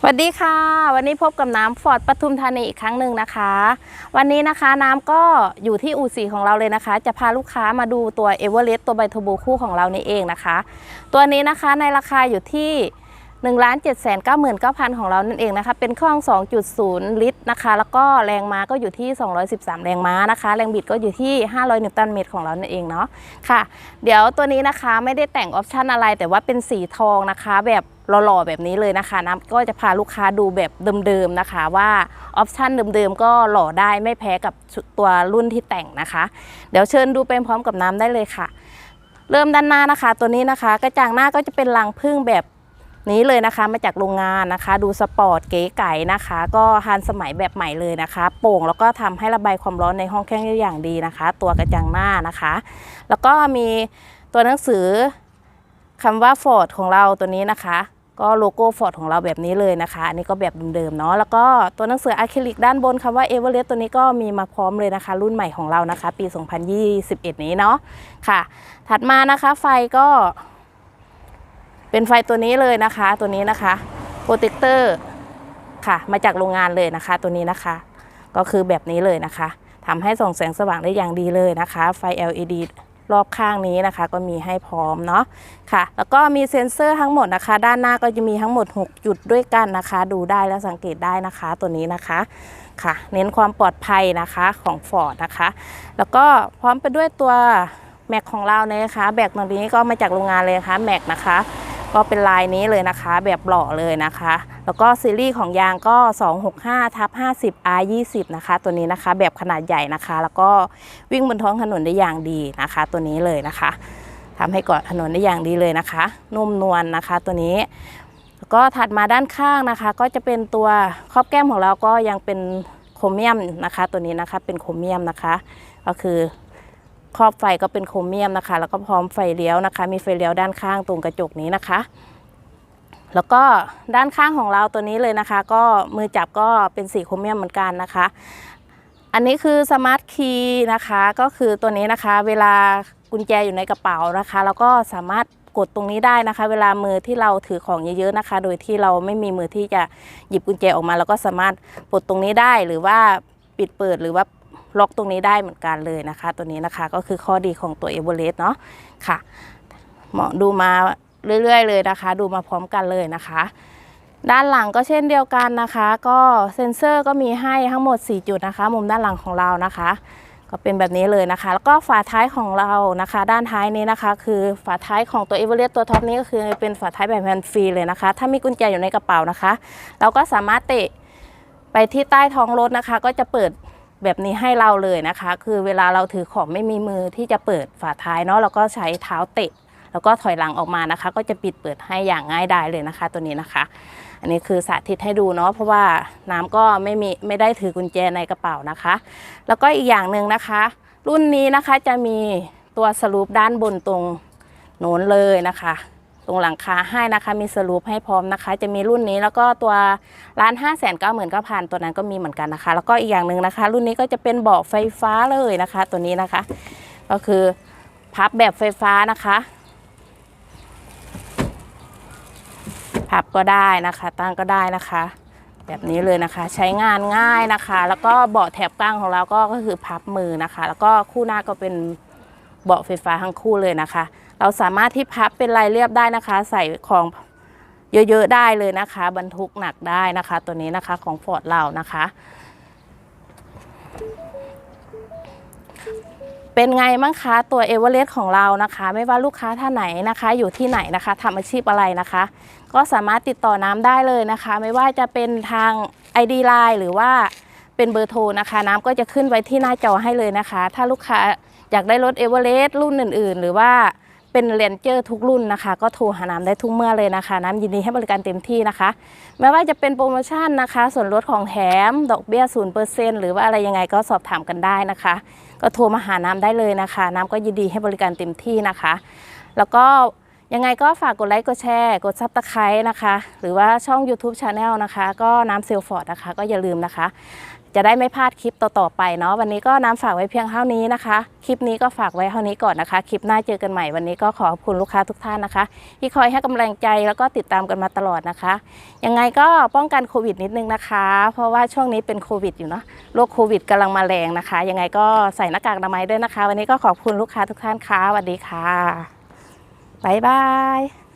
สวัสดีค่ะ วันนี้พบกับน้ำฟอร์ดปทุมธานีอีกครั้งหนึ่งนะคะ วันนี้นะคะน้ำก็อยู่ที่อู่สีของเราเลยนะคะ จะพาลูกค้ามาดูตัวเอเวอเรสต์ตัวไบโทโบคู่ของเรานี่เองนะคะ ตัวนี้นะคะในราคาอยู่ที่ 1 7 9 9 0 0 0 ของเรานั่นเองนะคะ เป็นเครื่อง 2.0 ลิตรนะคะ แล้วก็แรงม้าก็อยู่ที่ 213 แรงม้านะคะ แรงบิดก็อยู่ที่ 500 นิวตันเมตรของเรานั่นเองเนาะค่ะ เดี๋ยวตัวนี้นะคะไม่ได้แต่งออปชันอะไร แต่ว่าเป็นสีทองนะคะ แบบหล่อๆแบบนี้เลยนะคะน้ำก็จะพาลูกค้าดูแบบเดิมๆนะคะ ว่าออปชันเดิมๆก็หล่อได้ไม่แพ้กับตัวรุ่นที่แต่งนะคะ เดี๋ยวเชิญดูไปพร้อมกับน้ำได้เลยค่ะ เริ่มด้านหน้านะคะ ตัวนี้นะคะ กระจังหน้าก็จะเป็นรังพึ่งแบบ นี้เลยนะคะมาจากโรงงานนะคะ ดูสปอร์ตเก๋ไก๋นะคะ ก็ทันสมัยแบบใหม่เลยนะคะ โป่งแล้วก็ทำให้ระบายความร้อนในห้องแข้งได้อย่างดีนะคะ ตัวกระจังหน้านะคะ แล้วก็มีตัวหนังสือคำว่า Ford ของเราตัวนี้นะคะ ก็โลโก้ Ford ของเราแบบนี้เลยนะคะ อันนี้ก็แบบเดิมๆเนาะแล้วก็ตัวหนังสืออะคริลิกด้านบนคำว่า e v e r e s t ตัวนี้ก็มีมาพร้อมเลยนะคะ รุ่นใหม่ของเรานะคะ ปี 2021 นี้เนาะค่ะ ถัดมานะคะไฟก็ เป็นไฟตัวนี้เลยนะคะ ตัวนี้นะคะโปรเทคเตอร์ค่ะ มาจากโรงงานเลยนะคะ ตัวนี้นะคะ ก็คือแบบนี้เลยนะคะทำให้ส่องแสงสว่างได้อย่างดีเลยนะคะ ไฟ LED รอบข้างนี้นะคะ ก็มีให้พร้อมเนาะค่ะ แล้วก็มีเซ็นเซอร์ทั้งหมดนะคะ ด้านหน้าก็จะมีทั้งหมด 6 จุดด้วยกันนะคะ ดูได้และสังเกตได้นะคะ ตัวนี้นะคะค่ะ เน้นความปลอดภัยนะคะของ Ford นะคะ แล้วก็พร้อมไปด้วยตัวแม็กของเราเนี่ยนะคะแบกตัวนี้ก็มาจากโรงงานเลยนะคะแม็กนะคะ ก็เป็นลายนี้เลยนะคะ แบบหล่อเลยนะคะ แล้วก็ซีรีส์ของยางก็ 265ทับ50 R 20 นะคะ ตัวนี้นะคะ แบบขนาดใหญ่นะคะ แล้วก็วิ่งบนท้องถนนได้อย่างดีนะคะ ตัวนี้เลยนะคะทำให้เกาะถนนได้อย่างดีเลยนะคะ นุ่มนวลนะคะ ตัวนี้แล้วก็ถัดมาด้านข้างนะคะ ก็จะเป็นตัวครอบแก้มของเราก็ยังเป็นโครเมียมนะคะ ตัวนี้นะคะเป็นโครเมียมนะคะ ก็คือ ครอบไฟก็เป็นโครเมียมนะคะ แล้วก็พร้อมไฟเลี้ยวนะคะ มีไฟเลี้ยวด้านข้างตรงกระจกนี้นะคะ แล้วก็ด้านข้างของเราตัวนี้เลยนะคะ ก็มือจับก็เป็นสีโครเมียมเหมือนกันนะคะ อันนี้คือสมาร์ทคีย์นะคะก็คือตัวนี้นะคะ เวลากุญแจอยู่ในกระเป๋านะคะ แล้วก็สามารถกดตรงนี้ได้นะคะ เวลามือที่เราถือของเยอะๆนะคะ โดยที่เราไม่มีมือที่จะหยิบกุญแจออกมา แล้วก็สามารถปลดตรงนี้ได้หรือว่าปิดเปิดหรือว่า ล็อกตรงนี้ได้เหมือนกันเลยนะคะ ตัวนี้นะคะก็คือข้อดีของตัวเอเวอเรสต์เนาะค่ะเหมาะดูมาเรื่อยๆเลยนะคะ ดูมาพร้อมกันเลยนะคะ ด้านหลังก็เช่นเดียวกันนะคะ ก็เซ็นเซอร์ก็มีให้ทั้งหมด 4 จุดนะคะ มุมด้านหลังของเรานะคะ ก็เป็นแบบนี้เลยนะคะ แล้วก็ฝาท้ายของเรานะคะ ด้านท้ายนี้นะคะ คือฝาท้ายของตัวเอเวอเรสต์ตัวท็อปนี้ก็คือเป็นฝาท้ายแบบแฮนด์ฟรีเลยนะคะ ถ้ามีกุญแจอยู่ในกระเป๋านะคะ เราก็สามารถเตะไปที่ใต้ท้องรถนะคะ ก็จะเปิด แบบนี้ให้เราเลยนะคะ คือเวลาเราถือของไม่มีมือที่จะเปิดฝาท้ายเนาะเราก็ใช้เท้าเตะ แล้วก็ถอยหลังออกมานะคะ ก็จะปิดเปิดให้อย่างง่ายดายเลยนะคะ ตัวนี้นะคะ อันนี้คือสาธิตให้ดูเนาะเพราะว่าน้ำก็ไม่มีไม่ได้ถือกุญแจในกระเป๋านะคะ แล้วก็อีกอย่างหนึ่งนะคะ รุ่นนี้นะคะจะมีตัวสลูปด้านบนตรงโน้นเลยนะคะ ตรงหลังคาให้นะคะ มีสลูปให้พร้อมนะคะ จะมีรุ่นนี้แล้วก็ตัวร้าน 5 9 9 0 0 0พันตัวนั้นก็มีเหมือนกันนะคะ แล้วก็อีกอย่างหนึ่งนะคะ รุ่นนี้ก็จะเป็นเบาะไฟฟ้าเลยนะคะ ตัวนี้นะคะ ก็คือพับแบบไฟฟ้านะคะพับก็ได้นะคะ ตั้งก็ได้นะคะ แบบนี้เลยนะคะ ใช้งานง่ายนะคะ แล้วก็เบาะแถบกลางของเราก็ก็คือพับมือนะคะ แล้วก็คู่หน้าก็เป็นเบาะไฟฟ้าทั้งคู่เลยนะคะ เราสามารถที่พับเป็นลายเรียบได้นะคะ ใส่ของเยอะๆได้เลยนะคะ บรรทุกหนักได้นะคะ ตัวนี้นะคะของฟอร์ดเรานะคะ เป็นไงบ้งคะตัวเอเวอเรสต์ของเรานะคะ ไม่ว่าลูกค้าท่านไหนนะคะ อยู่ที่ไหนนะคะทำอาชีพอะไรนะคะ ก็สามารถติดต่อน้ำได้เลยนะคะ ไม่ว่าจะเป็นทาง ID Line หรือว่าเป็นเบอร์โทรนะคะ น้ำก็จะขึ้นไว้ที่หน้าจอให้เลยนะคะ ถ้าลูกค้าอยากได้รถเอเวอเรสต์รุ่นอื่น ๆ หรือว่า เป็นเรนเจอร์ทุกรุ่นนะคะ ก็โทรหาน้ำได้ทุกเมื่อเลยนะคะ น้ำยินดีให้บริการเต็มที่นะคะ ไม่ว่าจะเป็นโปรโมชั่นนะคะ ส่วนลดของแถมดอกเบี้ย0%หรือว่าอะไรยังไงก็สอบถามกันได้นะคะ ก็โทรมาหาน้ำได้เลยนะคะ น้ำก็ยินดีให้บริการเต็มที่นะคะ แล้วก็ยังไงก็ฝากกดไลค์กดแชร์กดซับสไครต์นะคะ หรือว่าช่อง YouTube Channel นะคะ ก็น้ำเซลฟอร์ดนะคะ ก็อย่าลืมนะคะ จะได้ไม่พลาดคลิปต่อๆไปเนาะวันนี้ก็น้ำฝากไว้เพียงเท่านี้นะคะ คลิปนี้ก็ฝากไว้เท่านี้ก่อนนะคะ คลิปหน้าเจอกันใหม่วันนี้ก็ขอขอบคุณลูกค้าทุกท่านนะคะที่คอยให้กำลังใจแล้วก็ติดตามกันมาตลอดนะคะยังไงก็ป้องกันโควิดนิดนึงนะคะ เพราะว่าช่วงนี้เป็นโควิดอยู่เนาะโรคโควิดกำลังมาแรงนะคะ ยังไงก็ใส่หน้ากากอนามัยด้วยนะคะ วันนี้ก็ขอบคุณลูกค้าทุกท่านค่ะสวัสดีค่ะบ๊ายบาย